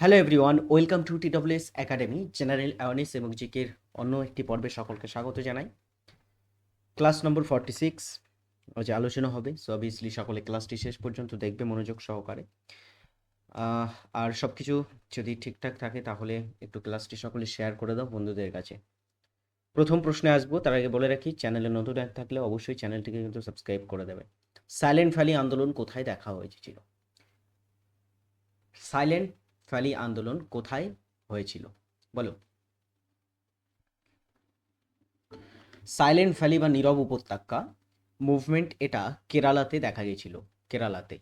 Hello everyone welcome to TWS academy general awareness এবং জিকের অন্য একটি পর্বে সকলকে স্বাগত জানাই। ক্লাস নম্বর ফর্টি সিক্স যে আলোচনা হবে সো অবভিয়াসলি সকলে ক্লাসটি শেষ পর্যন্ত দেখবে মনোযোগ সহকারে। আর সব কিছু যদি ঠিকঠাক থাকে তাহলে একটু ক্লাসটি সকলে শেয়ার করে দাও বন্ধুদের কাছে। প্রথম প্রশ্নে আসব, তার আগে বলে রাখি চ্যানেলে নতুন এক থাকলে অবশ্যই চ্যানেলটিকে কিন্তু সাবস্ক্রাইব করে দেবে। সাইলেন্ট ভ্যালি আন্দোলন কোথায় দেখা হয়েছিল? সাইলেন্ট ভ্যালি আন্দোলন কোথায় হয়েছিল? বলো সাইলেন্ট ভ্যালি বা নীরব উপত্যকা মুভমেন্ট এটা কেরালাতে দেখা গেছিল কেরালাতে।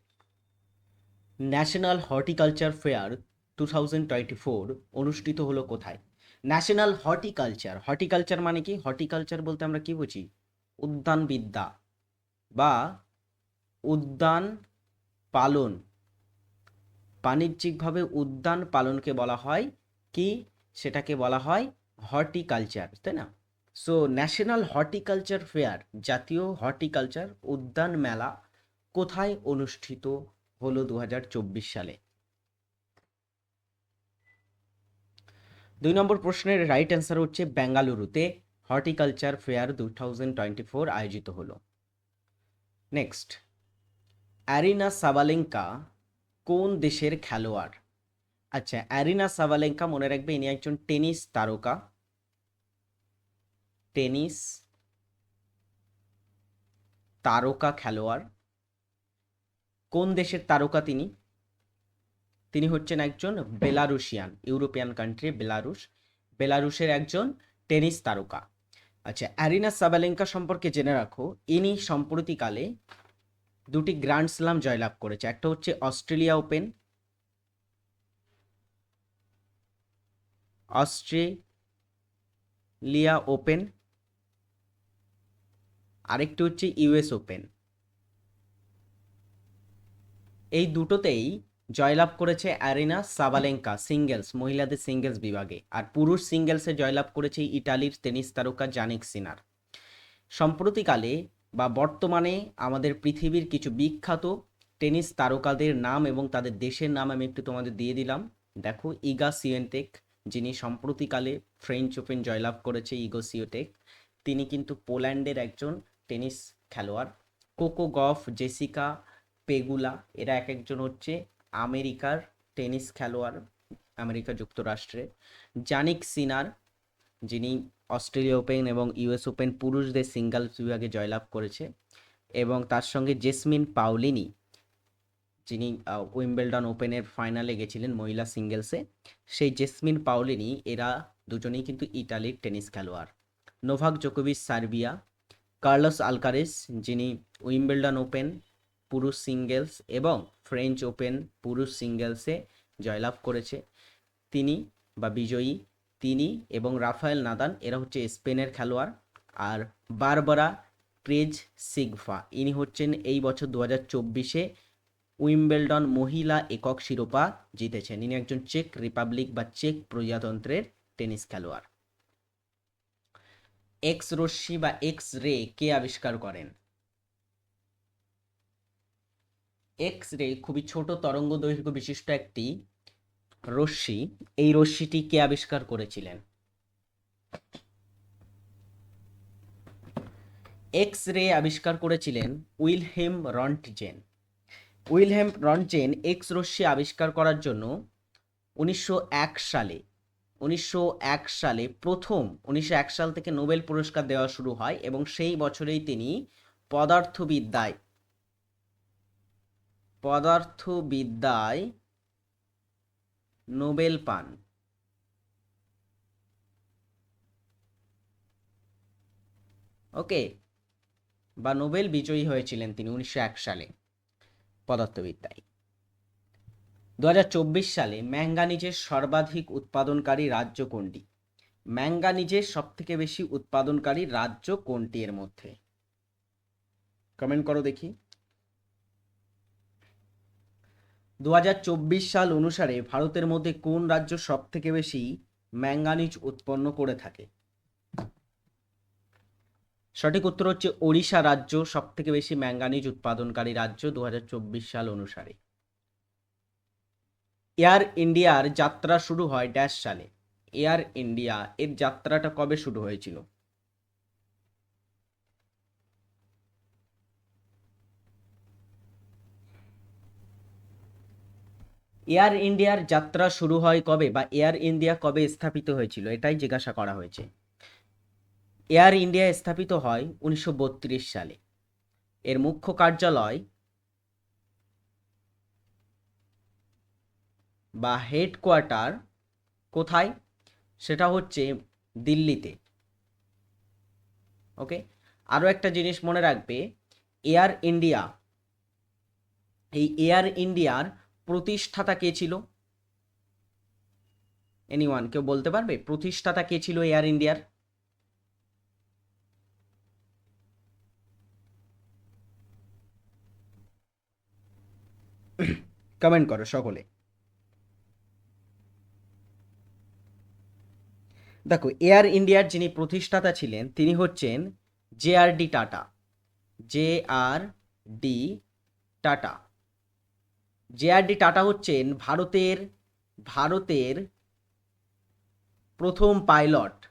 National horticulture fair two thousand twenty four অনুষ্ঠিত হলো কোথায়? ন্যাশনাল হর্টিকালচার হর্টিকালচার মানে কি? হর্টিকালচার বলতে আমরা কি বুঝি? উদ্যানবিদ্যা বা উদ্যান পালন। বাণিজ্যিকভাবে উদ্যান পালনকে বলা হয় কি? সেটাকে বলা হয় হর্টিকালচার, তাই না? সো ন্যাশনাল হর্টিকালচার ফেয়ার জাতীয় হর্টিকালচার উদ্যান মেলা কোথায় অনুষ্ঠিত হলো দু হাজার চব্বিশ সালে? দুই নম্বর প্রশ্নের রাইট অ্যান্সার হচ্ছে বেঙ্গালুরুতে হর্টিকালচার ফেয়ার দু আয়োজিত হলো। নেক্সট অ্যারিনা সাবালেঙ্কা কোন দেশের খেলোয়াড়? আচ্ছা অ্যারিনা সাভালেঙ্কা মনে রাখবে ইনি একজন টেনিস তারকা। টেনিস তারকা খেলোয়াড়। কোন দেশের তারকা তিনি? তিনি হচ্ছেন একজন বেলারুশিয়ান, ইউরোপিয়ান কান্ট্রি বেলারুশ। বেলারুশের একজন টেনিস তারকা। আচ্ছা অ্যারিনা সাবালেঙ্কা সম্পর্কে জেনে রাখো, ইনি সম্প্রতিকালে দুটি গ্র্যান্ড স্লাম জয়লাভ করেছে। একটা হচ্ছে অস্ট্রেলিয়া ওপেন অস্ট্রেলিয়া ওপেন, আরেকটি হচ্ছে ইউএস ওপেন। এই দুটোতেই জয়লাভ করেছে অ্যারিনা সাবালেঙ্কা, সিঙ্গেলস, মহিলাদের সিঙ্গেলস বিভাগে। আর পুরুষ সিঙ্গেলসে জয়লাভ করেছে ইটালির টেনিস তারকা জানিক সিনার। সম্প্রতিকালে বা বর্তমানে আমাদের পৃথিবীর কিছু বিখ্যাত টেনিস তারকাদের নাম এবং তাদের দেশের নাম আমি একটু তোমাদের দিয়ে দিলাম। দেখো, ইগা সিয়েন্টেক যিনি সম্প্রতিকালে ফ্রেঞ্চ ওপেন জয়লাভ করেছে, ইগো সিওটেক, তিনি কিন্তু পোল্যান্ডের একজন টেনিস খেলোয়াড়। কোকো গফ, জেসিকা পেগুলা, এরা এক একজন হচ্ছে আমেরিকার টেনিস খেলোয়াড়, আমেরিকা যুক্তরাষ্ট্রে। জানিক সিনার, যিনি অস্ট্রেলিয়া ওপেন এবং ইউএস ওপেন পুরুষদের সিঙ্গেলস বিভাগে জয়লাভ করেছে এবং তার সঙ্গে জেসমিন পাউলিনি যিনি উইম্বেলডন ওপেনের ফাইনালে গেছিলেন মহিলা সিঙ্গেলসে সেই জেসমিন পাউলিনি এরা দুজনেই কিন্তু ইটালির টেনিস খেলোয়াড়। Novak জোকোভিচ, Serbia. কার্লস আলকারেস, যিনি উইম্বেলডন ওপেন পুরুষ সিঙ্গেলস এবং ফ্রেঞ্চ ওপেন পুরুষ সিঙ্গেলসে জয়লাভ করেছে। তিনি বা বিজয়ী তিনি এবং রাফায়েল নাদান এরা হচ্ছে স্পেনের খেলোয়াড়। আর বারবারা ক্রেজ সিগফা, ইনি হচ্ছেন এই বছর দু হাজার চব্বিশে উইম্বেলডন মহিলা একক শিরোপা জিতেছেন। ইনি একজন চেক রিপাবলিক বা চেক প্রজাতন্ত্রের টেনিস খেলোয়াড়। এক্স রশ্মি বা এক্স রে কে আবিষ্কার করেন? এক্স রে খুবই ছোট তরঙ্গ দৈর্ঘ্য বিশিষ্ট একটি রশ্মি এই রশ্মিটি কে আবিষ্কার করেছিলেন। এক্স রে আবিষ্কার করেছিলেন Wilhelm Roentgen. Wilhelm Roentgen X রশ্মি আবিষ্কার করার জন্য উনিশশো এক সালে, উনিশশো এক সালে প্রথম, উনিশশো এক সাল থেকে নোবেল পুরস্কার দেওয়া শুরু হয় এবং সেই বছরেই তিনি পদার্থবিদ্যায় পদার্থবিদ্যায় নোবেল পান। ওকে, বা নোবেল বিজয়ী হয়েছিলেন তিনি উনিশশো এক সালে পদার্থবিদ্যায়। দু হাজার চব্বিশ সালে ম্যাঙ্গানিজের সর্বাধিক উৎপাদনকারী রাজ্য কোনটি? ম্যাঙ্গানিজের সব থেকে বেশি উৎপাদনকারী রাজ্য কোনটি এর মধ্যে? কমেন্ট করো দেখি। দু হাজার চব্বিশ সাল অনুসারে ভারতের মধ্যে কোন রাজ্য সব থেকে বেশি ম্যাঙ্গানিজ উৎপন্ন করে থাকে? সঠিক উত্তর হচ্ছে ওড়িশা রাজ্য সব থেকে বেশি ম্যাঙ্গানিজ উৎপাদনকারী রাজ্য দু হাজার চব্বিশ সাল অনুসারে। এয়ার ইন্ডিয়ার যাত্রা শুরু হয় ড্যাশ সালে। এয়ার ইন্ডিয়া, এর যাত্রাটা কবে শুরু হয়েছিল? এয়ার ইন্ডিয়ার যাত্রা শুরু হয় কবে বা এয়ার ইন্ডিয়া কবে স্থাপিত হয়েছিল? এটাই জিজ্ঞাসা করা হয়েছে। এয়ার ইন্ডিয়া স্থাপিত হয় উনিশশো বত্রিশ সালে। এর মুখ্য কার্যালয় বা হেডকোয়ার্টার কোথায়? সেটা হচ্ছে দিল্লিতে। ওকে? আরও একটা জিনিস মনে রাখবে, এয়ার ইন্ডিয়া, এই এয়ার ইন্ডিয়ার প্রতিষ্ঠাতা কে ছিল? এনিওয়ান কেউ বলতে পারবে? প্রতিষ্ঠাতা কে ছিল এয়ার ইন্ডিয়ার কমেন্ট করো সকলে। দেখো এয়ার ইন্ডিয়ার যিনি প্রতিষ্ঠাতা ছিলেন, তিনি হচ্ছেন J R D Tata J R D Tata J R D Tata হচ্ছেন ভারতের ভারতের প্রথম পাইলট।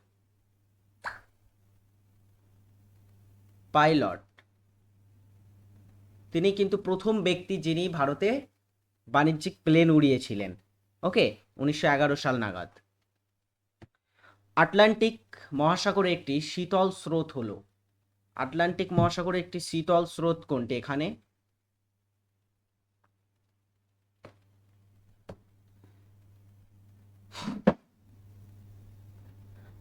পাইলট। তিনি কিন্তু প্রথম ব্যক্তি যিনি ভারতে বাণিজ্যিক প্লেন উড়িয়েছিলেন। ওকে, উনিশশো এগারো সাল নাগাদ। আটলান্টিক মহাসাগরে একটি শীতল স্রোত হলো। আটলান্টিক মহাসাগরে একটি শীতল স্রোত কোনটি? এখানে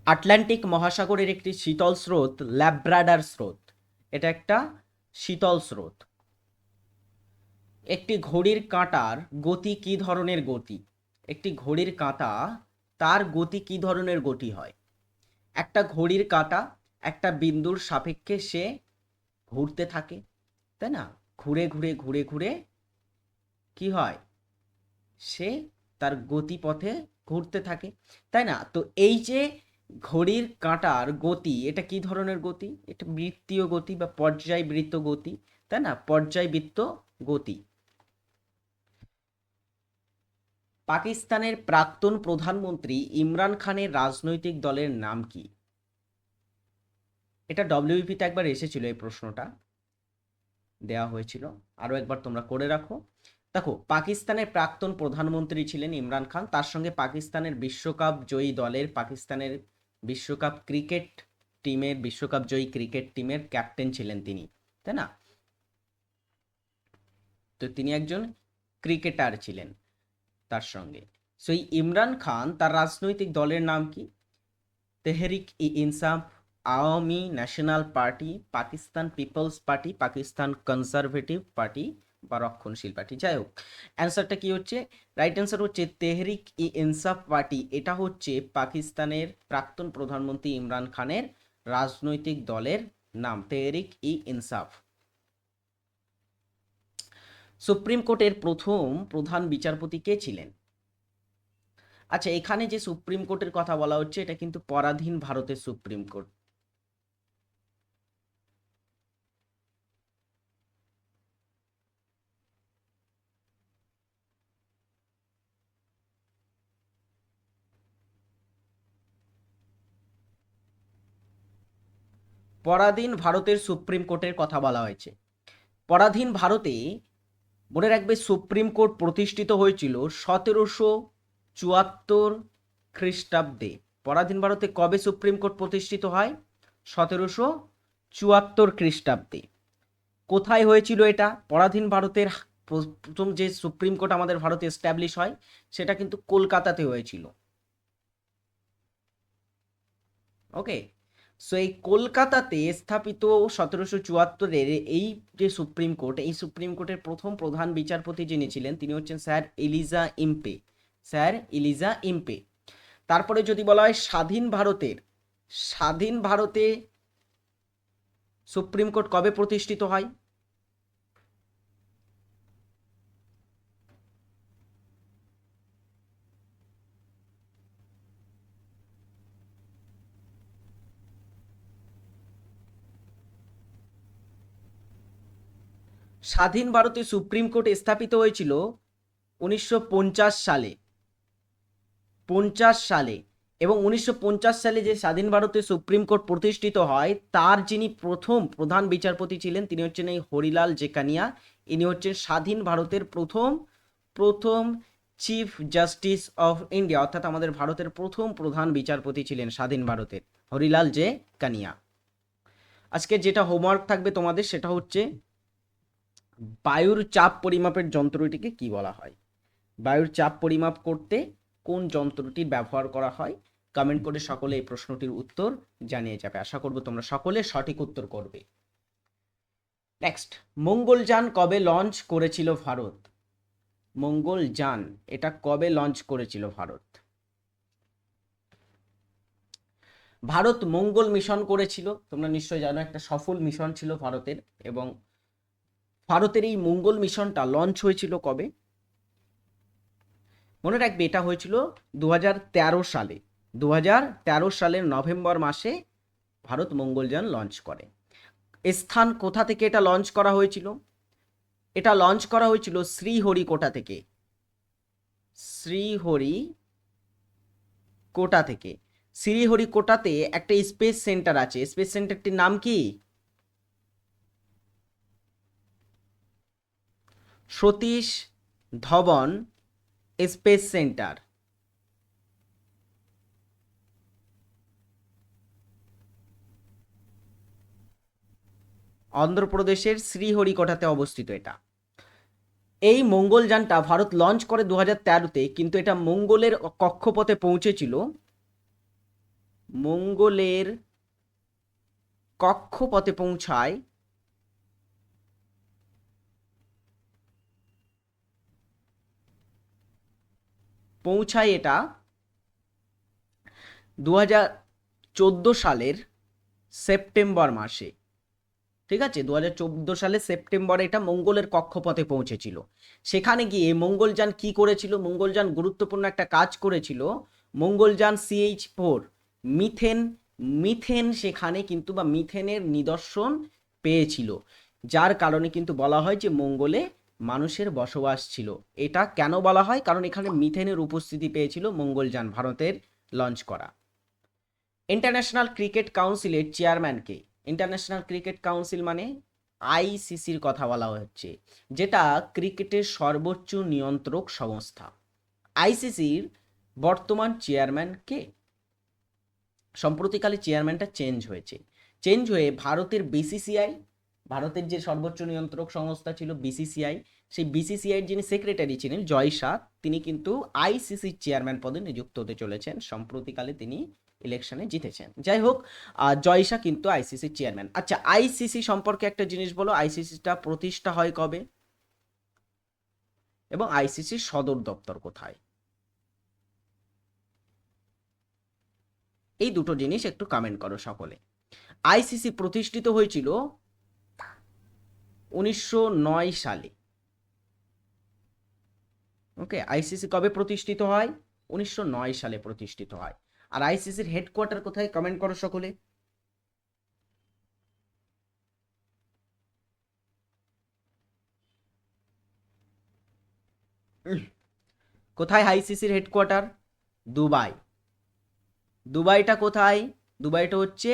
আটলান্টিক মহাসাগরের একটি শীতল স্রোত, ল্যাব্রাডার স্রোত। এটা একটা শীতল স্রোত। একটি ঘড়ির কাঁটার গতি কি ধরনের গতি? একটি ঘড়ির কাঁটা, তার গতি কি ধরনের গতি হয়? একটা ঘড়ির কাঁটা, একটা বিন্দুর সাপেক্ষে সে ঘুরতে থাকে, তাই না? ঘুরে ঘুরে ঘুরে ঘুরে কি হয়? সে তার গতিপথে ঘুরতে থাকে, তাই না? তো এই যে ঘড়ির কাঁটার গতি, এটা কি ধরনের গতি? এটা বৃত্তীয় গতি বা পর্যায়বৃত্ত গতি, তাই না? পর্যায়বৃত্ত গতি। পাকিস্তানের প্রাক্তন প্রধানমন্ত্রী ইমরান খানের রাজনৈতিক দলের নাম কি? এটা ডব্লিউপিতে একবার এসেছিল এই প্রশ্নটা। দেওয়া হয়েছিল। আরও একবার তোমরা করে রাখো। দেখো, পাকিস্তানের প্রাক্তন প্রধানমন্ত্রী ছিলেন ইমরান খান। তার সঙ্গে পাকিস্তানের বিশ্বকাপ জয়ী দলের, পাকিস্তানের বিশ্বকাপ ক্রিকেট টিমের, বিশ্বকাপ জয়ী ক্রিকেট টিমের ক্যাপ্টেন ছিলেন তিনি, তাই না? তো তিনি একজন ক্রিকেটার ছিলেন তার সঙ্গে। সো ইমরান খান, তার রাজনৈতিক দলের নাম কি? Tehreek e Insaf, Awami National Party, Pakistan Peoples Party, Pakistan Conservative Party বা রক্ষণশীল পার্টি। যাই হোক অ্যান্সারটা কি হচ্ছে? রাইট অ্যান্সার হচ্ছে তেহরিক ই ইনসাফ পার্টি। এটা হচ্ছে পাকিস্তানের প্রাক্তন প্রধানমন্ত্রী ইমরান খানের রাজনৈতিক দলের নাম, তেহরিক ই ইনসাফ। সুপ্রিম কোর্টের প্রথম প্রধান বিচারপতি কে ছিলেন? আচ্ছা এখানে যে সুপ্রিম কোর্টের কথা বলা হচ্ছে, এটা কিন্তু পরাধীন ভারতের সুপ্রিম কোর্ট। পরাধীন ভারতের সুপ্রিম কোর্টের কথা বলা হয়েছে। পরাধীন ভারতে মনে রাখবে সুপ্রিম কোর্ট প্রতিষ্ঠিত হয়েছিল সতেরোশো চুয়াত্তর খ্রিস্টাব্দে। পরাধীন ভারতে কবে সুপ্রিম কোর্ট প্রতিষ্ঠিত হয়? সতেরোশো চুয়াত্তর খ্রিস্টাব্দে। কোথায় হয়েছিল এটা? পরাধীন ভারতের প্রথম যে সুপ্রিম কোর্ট আমাদের ভারতে এস্টাবলিশ হয়, সেটা কিন্তু কলকাতাতে হয়েছিল। ওকে? সো এই কলকাতাতে স্থাপিত সতেরোশো চুয়াত্তরের এই যে সুপ্রিম কোর্ট, এই সুপ্রিম কোর্টের প্রথম প্রধান বিচারপতি যিনি ছিলেন, তিনি হচ্ছেন sir Elijah Impey. Sir Elijah Impey. তারপরে যদি বলা হয় স্বাধীন ভারতের, স্বাধীন ভারতে সুপ্রিম কোর্ট কবে প্রতিষ্ঠিত হয়? স্বাধীন ভারতে সুপ্রিম কোর্ট স্থাপিত হয়েছিল উনিশশো পঞ্চাশ সালে। পঞ্চাশ সালে। এবং উনিশশো পঞ্চাশ সালে যে স্বাধীন ভারতে সুপ্রিম কোর্ট প্রতিষ্ঠিত হয়, তার যিনি প্রথম প্রধান বিচারপতি ছিলেন, তিনি হচ্ছেন এই হরিলাল জেকানিয়া। ইনি হচ্ছেন স্বাধীন ভারতের প্রথম প্রথম চিফ জাস্টিস অফ ইন্ডিয়া, অর্থাৎ আমাদের ভারতের প্রথম প্রধান বিচারপতি ছিলেন স্বাধীন ভারতের হরিলাল জে কানিয়া আজকে যেটা হোমওয়ার্ক থাকবে তোমাদের, সেটা হচ্ছে বায়ুর চাপ পরিমাপের যন্ত্রটিকে কি বলা হয়? বায়ুর চাপ পরিমাপ করতে কোন যন্ত্রটির ব্যবহার করা হয়? কমেন্ট করে সকলে এই প্রশ্নটির উত্তর জানিয়ে যাবে। আশা করব তোমরা সকলে সঠিক উত্তর করবে। নেক্সট মঙ্গলযান কবে লঞ্চ করেছিল ভারত? মঙ্গলযান এটা কবে লঞ্চ করেছিল ভারত? ভারত মঙ্গল মিশন করেছিল। তোমরা নিশ্চয়ই জানো একটা সফল মিশন ছিল ভারতের এবং ভারতের এই মঙ্গল মিশনটা লঞ্চ হয়েছিল কবে? মনে রাখবে এটা হয়েছিল দু হাজার তেরো সালে। দু হাজার তেরো সালের নভেম্বর মাসে ভারত মঙ্গলযান লঞ্চ করে। স্থান কোথা থেকে এটা লঞ্চ করা হয়েছিল? এটা লঞ্চ করা হয়েছিল শ্রীহরিকোটা থেকে। শ্রীহরি কোটা থেকে। শ্রীহরিকোটাতে একটা স্পেস সেন্টার আছে। স্পেস সেন্টারটির নাম কি? Satish Dhawan space centre. অন্ধ্রপ্রদেশের শ্রীহরিকোটাতে অবস্থিত এটা। এই মঙ্গলযানটা ভারত লঞ্চ করে দু হাজার তেরোতে, কিন্তু এটা মঙ্গলের কক্ষপথে পৌঁছেছিল। মঙ্গলের কক্ষপথে পৌঁছায় পৌঁছায় এটা দু হাজার চোদ্দ সালের সেপ্টেম্বর মাসে। ঠিক আছে? দু হাজার চোদ্দ সালে সেপ্টেম্বরে এটা মঙ্গলের কক্ষপথে পৌঁছেছিল। সেখানে গিয়ে মঙ্গলযান কি করেছিল? মঙ্গলযান গুরুত্বপূর্ণ একটা কাজ করেছিল। Mangalyaan CH four, methane methane সেখানে কিন্তু বা মিথেনের নিদর্শন পেয়েছিল। যার কারণে কিন্তু বলা হয় যে মঙ্গলে মানুষের বসবাস ছিল। এটা কেন বলা হয়? কারণ এখানে মিথেনের উপস্থিতি পেয়েছিল মঙ্গলযান ভারতের লঞ্চ করা। ইন্টারন্যাশনাল ক্রিকেট কাউন্সিলের চেয়ারম্যানকে ইন্টারন্যাশনাল ক্রিকেট কাউন্সিল মানে আইসিসির কথা বলা হচ্ছে, যেটা ক্রিকেটের সর্বোচ্চ নিয়ন্ত্রক সংস্থা। আইসিসির বর্তমান চেয়ারম্যান কে? সম্প্রতিকালে চেয়ারম্যানটা চেঞ্জ হয়েছে। চেঞ্জ হয়ে ভারতের বিসিসিআই ভারতের যে সর্বোচ্চ নিয়ন্ত্রক সংস্থা ছিল বিসিসিআই সেই বিসিসিআইয়ের যিনি সেক্রেটারি ছিলেন, জয় শাহ, তিনি কিন্তু আইসিসির চেয়ারম্যান পদে নিযুক্ত হতে চলেছেন। সম্প্রতিকালে তিনি ইলেকশনে জিতেছেন। যাই হোক জয় শাহ কিন্তু আইসিসির চেয়ারম্যান আচ্ছা আইসিসি সম্পর্কে একটা জিনিস বলো আইসিসিটা প্রতিষ্ঠা হয় কবে? এবং আইসিসির সদর দপ্তর কোথায়? এই দুটো জিনিস একটু কমেন্ট করো সকলে। আইসিসি প্রতিষ্ঠিত হয়েছিল উনিশশো নয় সালে। ওকে আইসিসি কবে প্রতিষ্ঠিত হয়? উনিশশো নয় সালে প্রতিষ্ঠিত হয়। আর আইসিসির হেডকোয়ার্টার কোথায়? কমেন্ট করো সকলে। কোথায় আইসিসির হেডকোয়ার্টার দুবাই। দুবাইটা কোথায়? দুবাইটা হচ্ছে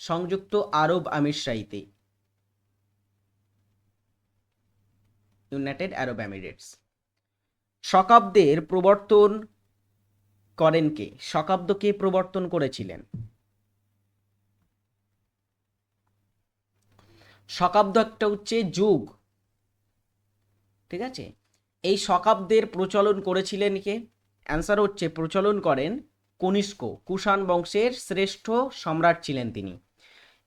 সংযুক্ত আরব আমিরশাহিতে ইউনাইটেড আরব এমিরেটস শকাব্দের প্রবর্তন করেন কে? শকাব্দ কে প্রবর্তন করেছিলেন? শকাব্দ একটা হচ্ছে যুগ। ঠিক আছে? এই শকাব্দের প্রচলন করেছিলেন কে? অ্যান্সার হচ্ছে, প্রচলন করেন কনিষ্ক। কুষাণ বংশের শ্রেষ্ঠ সম্রাট ছিলেন তিনি।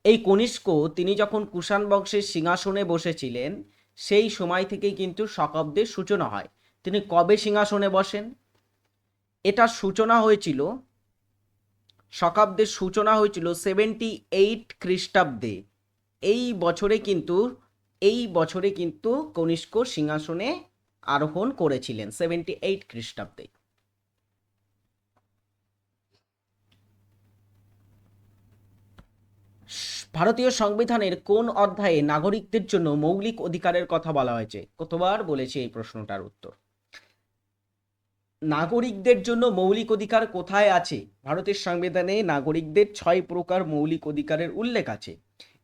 এই কনিষ্ক, তিনি যখন কুষাণ বংশের সিংহাসনে বসেছিলেন সেই সময় থেকেই কিন্তু শকাব্দের সূচনা হয়। তিনি কবে সিংহাসনে বসেন? এটা সূচনা হয়েছিল শকাব্দের সূচনা হয়েছিল সেভেন্টি এইট খ্রিস্টাব্দে। এই বছরে কিন্তু, এই বছরে কিন্তু কনিষ্ক সিংহাসনে আরোহণ করেছিলেন সেভেন্টি এইট খ্রিস্টাব্দে। ভারতীয় সংবিধানের কোন অধ্যায়ে নাগরিকদের জন্য মৌলিক অধিকারের কথা বলা হয়েছে? কতবার বলেছে এই প্রশ্নটার উত্তর। নাগরিকদের জন্য মৌলিক অধিকার কোথায় আছে? ভারতের সংবিধানে নাগরিকদের ছয় প্রকার মৌলিক অধিকারের উল্লেখ আছে।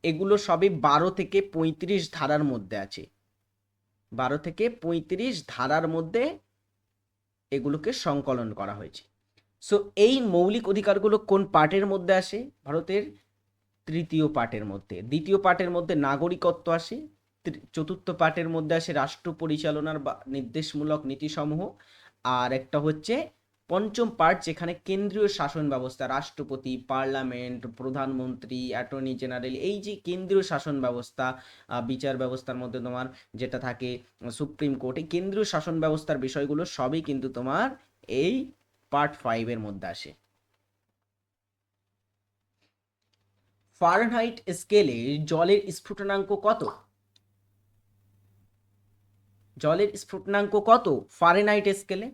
এগুলো সবই বারো থেকে পঁয়ত্রিশ ধারার মধ্যে আছে। বারো থেকে পঁয়ত্রিশ ধারার মধ্যে এগুলোকে সংকলন করা হয়েছে। সো এই মৌলিক অধিকারগুলো কোন পার্টের মধ্যে আসে? ভারতের তৃতীয় পার্টের মধ্যে। দ্বিতীয় পার্টের মধ্যে নাগরিকত্ব আসে চতুর্থ পার্টের মধ্যে আসে রাষ্ট্র পরিচালনার বা, নির্দেশমূলক নীতিসমূহ। আর একটা হচ্ছে পঞ্চম পার্ট যেখানে কেন্দ্রীয় শাসন ব্যবস্থা, রাষ্ট্রপতি, পার্লামেন্ট, প্রধানমন্ত্রী, অ্যাটর্নি জেনারেল, এই যে কেন্দ্রীয় শাসন ব্যবস্থা বিচার ব্যবস্থার মধ্যে তোমার যেটা থাকে, সুপ্রিম কোর্ট কেন্দ্রীয় শাসন ব্যবস্থার বিষয়গুলো সবই কিন্তু তোমার এই পার্ট ফাইভের মধ্যে আসে। ফারেনহাইট স্কেলে জলের স্ফুটনাঙ্ক কত? জলের স্ফুটনাঙ্ক কত ফারেনহাইট স্কেলে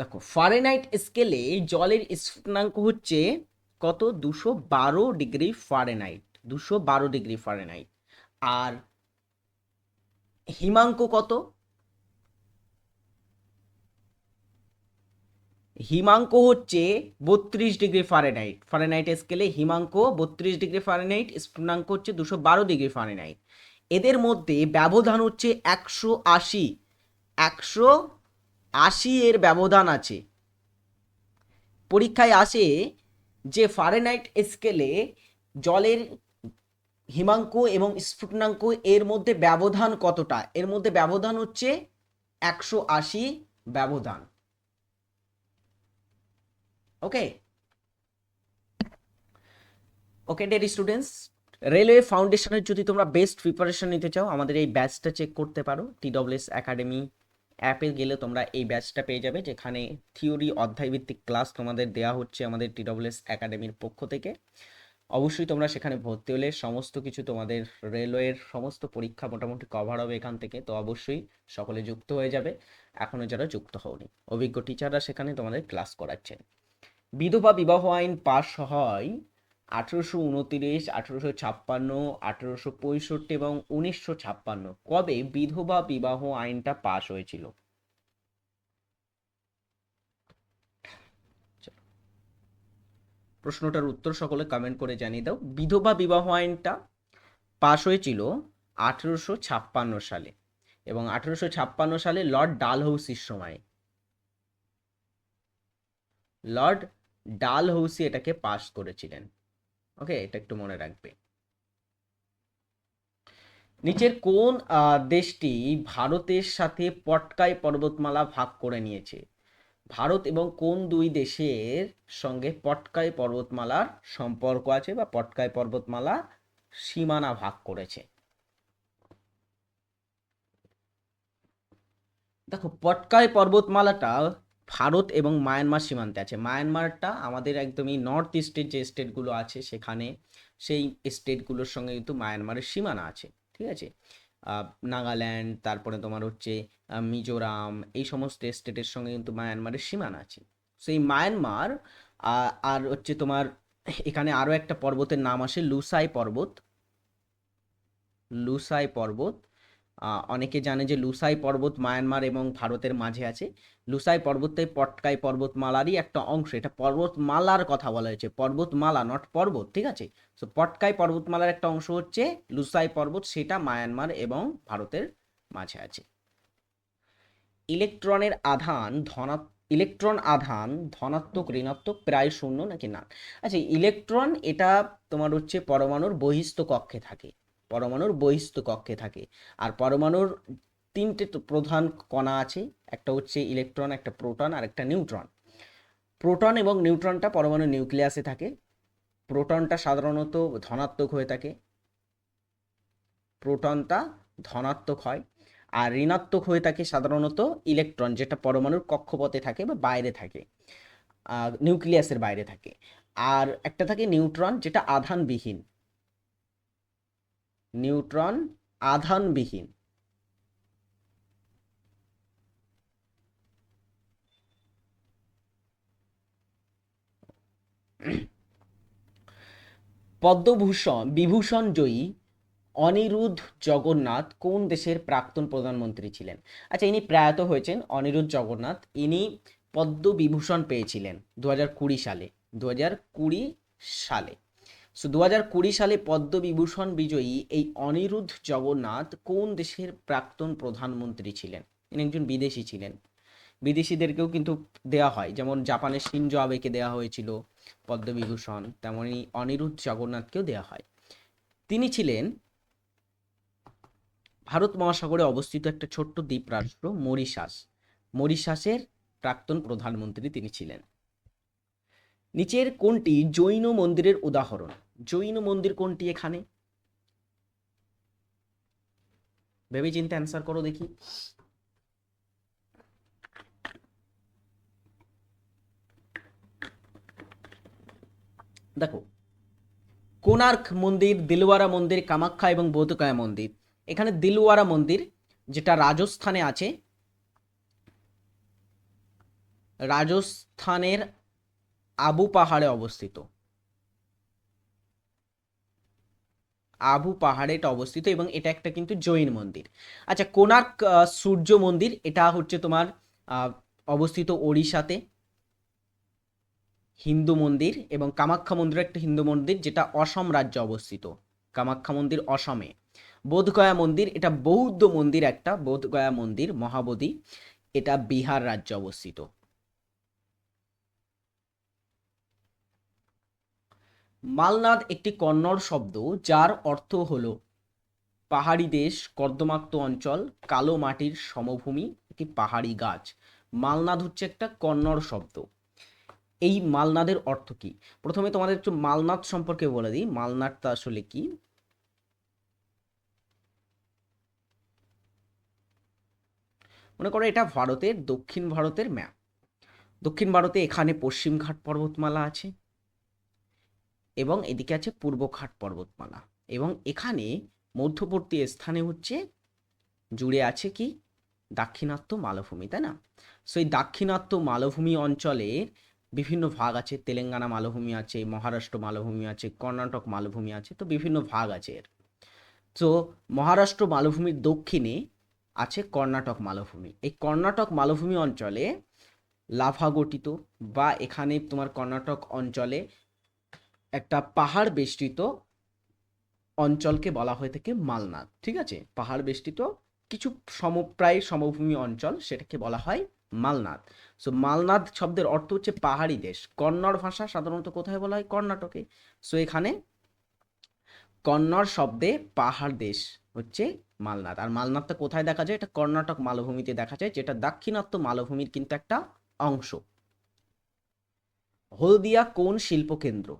দেখো ফারেনহাইট স্কেলে জলের স্ফুটনাঙ্ক হচ্ছে কত? দুশো বারো ডিগ্রি ফারেনহাইট দুশো বারো ডিগ্রি ফারেনহাইট আর হিমাঙ্ক কত? হিমাঙ্ক হচ্ছে বত্রিশ ডিগ্রি ফারেনহাইট ফারেনহাইট স্কেলে হিমাঙ্ক বত্রিশ ডিগ্রি ফারেনহাইট স্ফুটনাঙ্ক হচ্ছে দুশো বারো ডিগ্রি ফারেনহাইট এদের মধ্যে ব্যবধান হচ্ছে একশো আশি। একশো আশি এর ব্যবধান আছে। পরীক্ষায় আসে যে ফারেনহাইট স্কেলে জলের হিমাঙ্ক এবং স্ফুটনাঙ্ক এর মধ্যে ব্যবধান কতটা? এর মধ্যে ব্যবধান হচ্ছে একশো আশি ব্যবধান। Okay okay dear students railway ফাউন্ডেশনের যদি তোমরা বেস্ট প্রিপারেশন নিতে চাও, আমাদের এই ব্যাচটা চেক করতে পারো। টিডব্লিউএস একাডেমি অ্যাপে গেলে তোমরা এই ব্যাচটা পেয়ে যাবে, যেখানে থিওরি অধ্যায়ভিত্তিক ক্লাস তোমাদের দেওয়া হচ্ছে আমাদের টিডব্লিউএস একাডেমির পক্ষ থেকে। অবশ্যই তোমরা সেখানে ভর্তি হলে সমস্ত কিছু তোমাদের রেলওয়ের সমস্ত পরীক্ষা মোটামুটি কভার হবে এখান থেকে, তো অবশ্যই সকলে যুক্ত হয়ে যাবে। এখনও যারা যুক্ত হওনি, অভিজ্ঞ টিচাররা সেখানে তোমাদের ক্লাস করাচ্ছেন বিধবা বিবাহ আইন পাশ হয় আঠেরোশো উনতিরিশ, আঠেরোশো ছাপ্পান্ন, আঠেরোশো পঁয়ষট্টি এবং উনিশশো ছাপ্পান্ন। কবে বিধবা বিবাহ আইনটা পাশ হয়েছিল? প্রশ্নটার উত্তর সকলে কমেন্ট করে জানিয়ে দাও। বিধবা বিবাহ আইনটা পাশ হয়েছিল আঠেরোশো ছাপ্পান্ন সালে এবং আঠেরোশো ছাপ্পান্ন সালে লর্ড ডালহৌসির সময়। লর্ড ডালহৌসি এটাকে পাশ করেছিলেন। ওকে, এটা একটু মনে রাখবে। নিচের কোন দেশটি ভারতের সাথে পটকাই পর্বতমালা ভাগ করে নিয়েছে? ভারত এবং কোন দুই দেশের সঙ্গে পটকাই পর্বতমালার সম্পর্ক আছে বা পটকাই পর্বতমালা সীমানা ভাগ করেছে? দেখো পটকাই পর্বতমালাটা ভারত এবং মায়ানমার সীমান্তে আছে। মায়ানমারটা আমাদের একদমই নর্থ ইস্টের যে স্টেটগুলো আছে, সেখানে সেই স্টেটগুলোর সঙ্গে কিন্তু মায়ানমারের সীমানা আছে, ঠিক আছে? নাগাল্যান্ড, তারপরে তোমার হচ্ছে মিজোরাম, এই সমস্ত স্টেটের সঙ্গে কিন্তু মায়ানমারের সীমানা আছে। সেই মায়ানমার আর হচ্ছে তোমার এখানে আরও একটা পর্বতের নাম আসে লুসাই পর্বত। লুসাই পর্বত অনেকে জানে যে লুসাই পর্বত মায়ানমার এবং ভারতের মাঝে আছে। লুসাই পর্বতটাই পটকাই পর্বতমালারই একটা অংশ। এটা পর্বতমালার কথা বলা হয়েছে। পর্বতমালা নট পর্বত, ঠিক আছে? সো পটকাই পর্বতমালার একটা অংশ হচ্ছে লুসাই পর্বত, সেটা মায়ানমার এবং ভারতের মাঝে আছে। ইলেকট্রনের আধান ধনা, ইলেকট্রন আধান ধনাত্মক, ঋণাত্মক প্রায় শূন্য নাকি না আচ্ছা ইলেকট্রন এটা তোমার হচ্ছে পরমাণুর বহিস্থ কক্ষে থাকে। পরমাণুর বহিস্থ কক্ষে থাকে। আর পরমাণুর তিনটে প্রধান কণা আছে, একটা হচ্ছে ইলেকট্রন, একটা প্রোটন, আর একটা নিউট্রন। প্রোটন এবং নিউট্রনটা পরমাণু নিউক্লিয়াসে থাকে। প্রোটনটা সাধারণত ধনাত্মক হয়ে থাকে। প্রোটনটা ধনাত্মক হয়। আর ঋণাত্মক হয়ে থাকে সাধারণত ইলেকট্রন, যেটা পরমাণুর কক্ষপথে থাকে বা বাইরে থাকে নিউক্লিয়াসের বাইরে থাকে। আর একটা থাকে নিউট্রন, যেটা আধানবিহীন। নিউট্রন আধানবিহীন। পদ্মভূষণ, বিভূষণ জয়ী অনিরুদ্ধ জগন্নাথ কোন দেশের প্রাক্তন প্রধানমন্ত্রী ছিলেন? আচ্ছা ইনি প্রয়াত হয়েছেন অনিরুদ্ধ জগন্নাথ। ইনি পদ্মবিভূষণ পেয়েছিলেন দু হাজার কুড়ি সালে। দু হাজার কুড়ি সালে। সো দু হাজার কুড়ি সালে পদ্মবিভূষণ বিজয়ী এই অনিরুদ্ধ জগন্নাথ কোন দেশের প্রাক্তন প্রধানমন্ত্রী ছিলেন? ইনি একজন বিদেশি ছিলেন। বিদেশিদেরকেও কিন্তু দেওয়া হয়। যেমন জাপানের শিনজো আবেকে দেওয়া হয়েছিল পদ্মবিভূষণ, তেমনি অনিরুদ্ধ জগন্নাথকেও দেওয়া হয়। তিনি ছিলেন ভারত মহাসাগরে অবস্থিত একটা ছোট্ট দ্বীপ রাষ্ট্র মরিশাস। মরিশাসের প্রাক্তন প্রধানমন্ত্রী তিনি ছিলেন। নিচের কোনটি জৈন মন্দিরের উদাহরণ? জৈন মন্দির কোনটি এখানে? ভেবে চিন্তে অ্যান্সার করো দেখি। দেখো কোনার্ক মন্দির, দিলওয়ারা মন্দির, কামাখ্যা এবং বোধগয়া মন্দির। এখানে দিলওয়ারা মন্দির, যেটা রাজস্থানে আছে, রাজস্থানের আবু পাহাড়ে অবস্থিত। আবু পাহাড়ে এটা অবস্থিত এবং এটা একটা কিন্তু জৈন মন্দির। আচ্ছা কোণার্ক সূর্য মন্দির, এটা হচ্ছে তোমার অবস্থিত ওড়িশাতে। হিন্দু মন্দির এবং কামাখ্যা মন্দির একটা হিন্দু মন্দির, যেটা অসম রাজ্যে অবস্থিত। কামাখ্যা মন্দির অসমে। বোধগয়া মন্দির, এটা বৌদ্ধ মন্দির একটা, বোধগয়া মন্দির মহাবোধি এটা বিহার রাজ্যে অবস্থিত। মালনাদ একটি কন্নড় শব্দ যার অর্থ হলো পাহাড়ি দেশ, কর্দমাক্ত অঞ্চল, কালো মাটির সমভূমি, একটি পাহাড়ি গাছ। মালনাদ হচ্ছে একটা কন্নড় শব্দ। এই মালনাদের অর্থ কি? প্রথমে তোমাদের একটু মালনাদ সম্পর্কে বলে দিই। মালনাদটা আসলে কি? মনে করো এটা ভারতের, দক্ষিণ ভারতের ম্যাপ দক্ষিণ ভারতে এখানে পশ্চিমঘাট পর্বতমালা আছে। এবং এদিকে আছে পূর্বঘাট পর্বতমালা। এবং এখানে মধ্যবর্তী স্থানে হচ্ছে, জুড়ে আছে কি? দাক্ষিণাত্য মালভূমি, তাই না? সো এই দাক্ষিণাত্য মালভূমি অঞ্চলের বিভিন্ন ভাগ আছে। তেলেঙ্গানা মালভূমি আছে, মহারাষ্ট্র মালভূমি আছে, কর্ণাটক মালভূমি আছে, তো বিভিন্ন ভাগ আছে এর। তো মহারাষ্ট্র মালভূমির দক্ষিণে আছে কর্ণাটক মালভূমি। এই কর্ণাটক মালভূমি অঞ্চলে লাভা গঠিত বা এখানে তোমার কর্ণাটক অঞ্চলে একটা পাহাড় বেষ্টিত অঞ্চলকে বলা হয়ে থাকে মালনাদ ঠিক আছে? পাহাড় বেষ্টিত কিছু সমপ্রায় সমভূমি অঞ্চল সেটাকে বলা হয় মালনাদ। সো মালনাদ শব্দের অর্থ হচ্ছে পাহাড়ি দেশ। কন্নড় ভাষা সাধারণত কোথায় বলা হয়? কর্ণাটকে। সো এখানে কন্নড় শব্দে পাহাড় দেশ হচ্ছে মালনাদ। আর মালনাদটা কোথায় দেখা যায়? এটা কর্ণাটক মালভূমিতে দেখা যায়, যেটা দাক্ষিণাত্য মালভূমির কিন্তু একটা অংশ। হলদিয়া কোন শিল্পকেন্দ্র?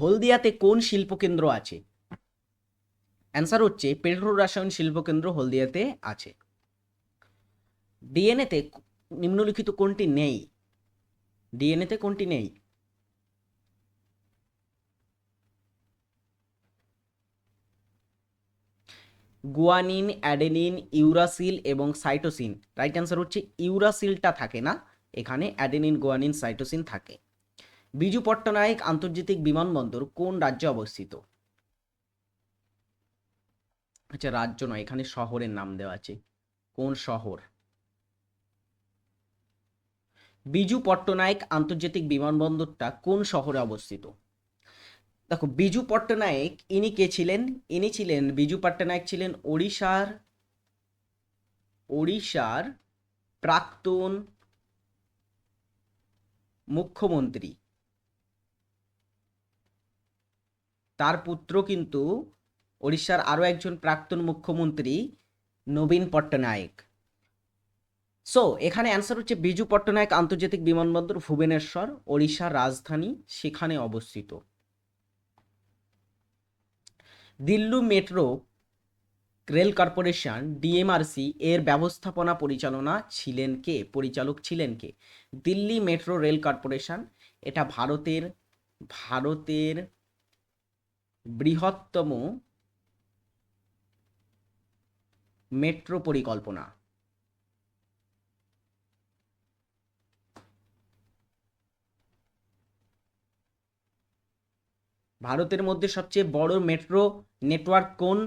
হলদিয়াতে কোন শিল্পকেন্দ্র আছে? অ্যান্সার হচ্ছে পেট্রো রাসায়ন শিল্পকেন্দ্র হলদিয়াতে আছে। ডিএনএতে নিম্নলিখিত কোনটি নেই? ডিএনএতে কোনটি নেই? গুয়ানিন, অ্যাডেনিন, ইউরাসিল এবং সাইটোসিন। রাইট অ্যান্সার হচ্ছে ইউরাসিলটা থাকে না। এখানে অ্যাডেনিন, গুয়ানিন, সাইটোসিন থাকে। বিজু পট্টনায়ক আন্তর্জাতিক বিমানবন্দর কোন রাজ্যে অবস্থিত? আচ্ছা রাজ্য নয়, এখানে শহরের নাম দেওয়া আছে। কোন শহর? বিজু পট্টনায়ক আন্তর্জাতিক বিমানবন্দরটা কোন শহরে অবস্থিত? দেখো, বিজু পট্টনায়ক, ইনি কে ছিলেন? ইনি ছিলেন, বিজু পট্টনায়ক ছিলেন ওড়িশার ওড়িশার প্রাক্তন মুখ্যমন্ত্রী। তার পুত্র কিন্তু ওড়িশার আরও একজন প্রাক্তন মুখ্যমন্ত্রী নবীন পট্টনায়ক। সো এখানে অ্যান্সার হচ্ছে বিজু পট্টনায়ক আন্তর্জাতিক বিমানবন্দর ভুবনেশ্বর, ওড়িশার রাজধানী, সেখানে অবস্থিত। Delhi metro rail corporation, DMRC, এর ব্যবস্থাপনা পরিচালনা ছিলেন কে? পরিচালক ছিলেন কে? দিল্লি মেট্রো রেল কর্পোরেশন, এটা ভারতের ভারতের বৃহত্তম মেট্রো পরিকল্পনা। ভারতের মধ্যে সবচেয়ে বড় মেট্রো নেটওয়ার্ক কোন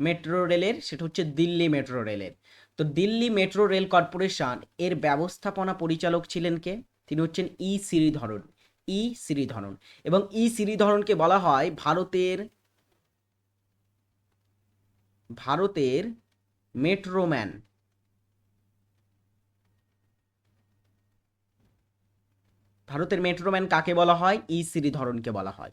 মেট্রো রেলের? সেটা হচ্ছে দিল্লি মেট্রো রেলের। তো দিল্লি মেট্রো রেল কর্পোরেশন এর ব্যবস্থাপনা পরিচালক ছিলেন কে? তিনি হচ্ছেন ই শ্রীধরন ই শ্রীধরন এবং ই শ্রীধরনকে বলা হয় ভারতের ভারতের মেট্রোম্যান। ভারতের মেট্রোম্যান কাকে বলা হয়? ই শ্রীধরনকে বলা হয়।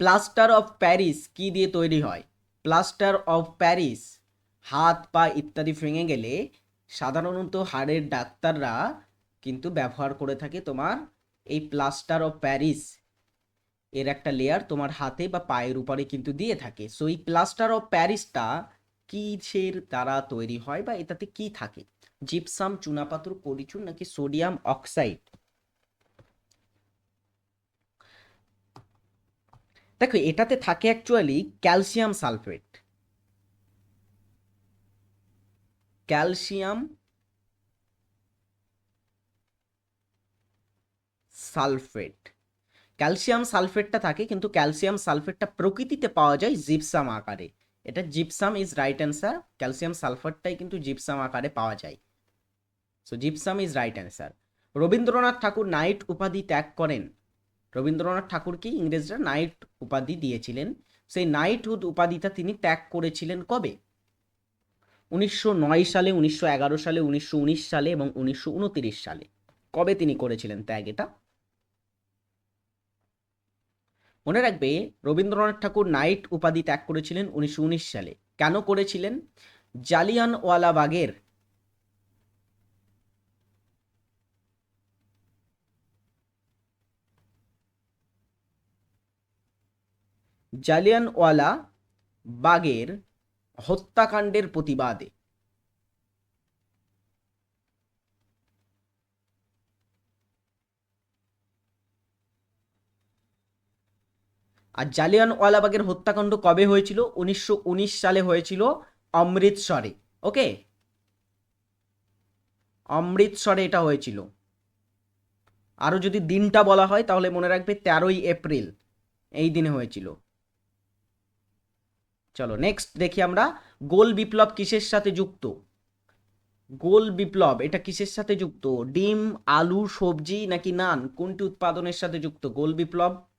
প্লাস্টার অফ প্যারিস কি দিয়ে তৈরি হয়? প্লাস্টার অফ প্যারিস, হাত, পা ইত্যাদি ভেঙে গেলে সাধারণত হাড়ের ডাক্তাররা কিন্তু ব্যবহার করে থাকে তোমার এই প্লাস্টার অফ প্যারিস এর একটা লেয়ার তোমার হাতে বা পায়ের উপরে কিন্তু দিয়ে থাকে। সো এই প্লাস্টার অফ প্যারিসটা কিসের দ্বারা তৈরি হয় বা এটাতে কি থাকে? জিপসাম চুনাপাথর করিচুন নাকি সোডিয়াম অক্সাইড দেখো, এটাতে থাকে actually calcium sulphate calcium sulphate. Calcium সালফেটটা থাকে, কিন্তু ক্যালসিয়াম সালফেটটা প্রকৃতিতে পাওয়া যায় জিপসাম আকারে। এটা gypsum is right answer calcium সালফেটটাই কিন্তু জিপসাম আকারে পাওয়া যায়। So gypsum is right answer Rabindranath Tagore knight উপাধি ত্যাগ করেন। রবীন্দ্রনাথ ঠাকুরকে ইংরেজরা নাইট উপাধি দিয়েছিলেন? সেই নাইটহুড উপাধিটা তিনি ত্যাগ করেছিলেন কবে? উনিশশো নয় সালে, উনিশশো এগারো সালে, উনিশশো উনিশ সালে এবং উনিশশো উনতিরিশ সালে। কবে তিনি করেছিলেন ত্যাগ এটা? মনে রাখবে, রবীন্দ্রনাথ ঠাকুর নাইট উপাধি ত্যাগ করেছিলেন উনিশশো উনিশ সালে। কেন করেছিলেন? জালিয়ানওয়ালাবাগের জালিয়ানওয়ালা বাগের হত্যাকাণ্ডের প্রতিবাদে আর জালিয়ানওয়ালাবাগের হত্যাকাণ্ড কবে হয়েছিল? উনিশশো উনিশ সালে হয়েছিল অমৃতসরে ওকে? অমৃতসরে এটা হয়েছিল। আরও যদি দিনটা বলা হয়, তাহলে মনে রাখবে তেরোই এপ্রিল এই দিনে হয়েছিল। চলো নেক্সট দেখি আমরা, গোল বিপ্লব কিসের সাথে যুক্ত? গোল বিপ্লব, এটা কিসের সাথে যুক্ত? ডিম, আলু, সবজি নাকি নান? কোনটি উৎপাদনের সাথে যুক্ত? গোল বিপ্লব?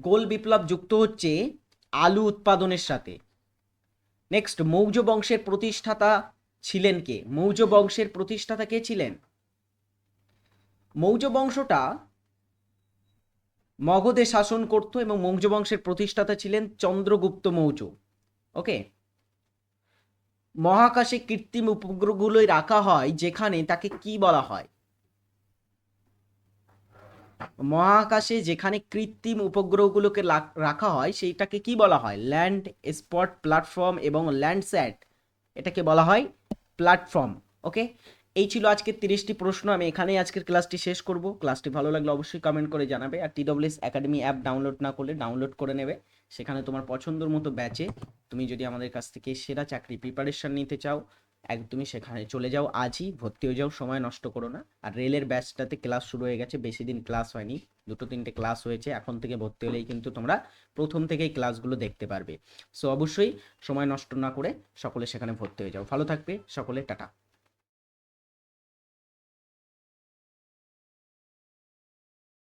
গোল বিপ্লব যুক্ত হচ্ছে আলু উৎপাদনের সাথে। নেক্সট মৌর্য বংশের প্রতিষ্ঠাতা ছিলেন কে? মৌর্য বংশের প্রতিষ্ঠাতা কে ছিলেন? মৌর্য বংশটা মগধে শাসন করত এবং মৌর্য বংশের প্রতিষ্ঠাতা ছিলেন চন্দ্রগুপ্ত মৌর্য। ওকে মহাকাশে কৃত্রিম উপগ্রহগুলোই রাখা হয় যেখানে তাকে কি বলা হয়? মহাকাশে যেখানে কৃত্রিম উপগ্রহগুলোকে রাখা হয়, সেইটাকে কি বলা হয়? ল্যান্ড স্পট প্ল্যাটফর্ম এবং ল্যান্ডস্যাট এটাকে বলা হয় প্ল্যাটফর্ম, ওকে? এই ছিল আজকের তিরিশটি প্রশ্ন। আমি এখানেই আজকের ক্লাসটি শেষ করব। ক্লাসটি ভালো লাগলে অবশ্যই কমেন্ট করে জানাবে। আর টিডব্লিউএস একাডেমি অ্যাপ ডাউনলোড না করলে ডাউনলোড করে নেবে। সেখানে তোমার পছন্দের মতো ব্যাচে তুমি যদি আমাদের কাছ থেকে সেরা চাকরি প্রিপারেশন নিতে চাও একদমই সেখানে চলে যাও আজই, ভর্তি হয়ে যাও, সময় নষ্ট করো না। আর রেলের ব্যাচটাতে ক্লাস শুরু হয়ে গেছে, বেশি দিন ক্লাস হয়নি, দুটো তিনটে ক্লাস হয়েছে, এখন থেকে ভর্তি হলেই কিন্তু তোমরা প্রথম থেকেই ক্লাসগুলো দেখতে পারবে। সো অবশ্যই সময় নষ্ট না করে সকলে সেখানে ভর্তি হয়ে যাও। ভালো থাকবে সকলে, টাটা।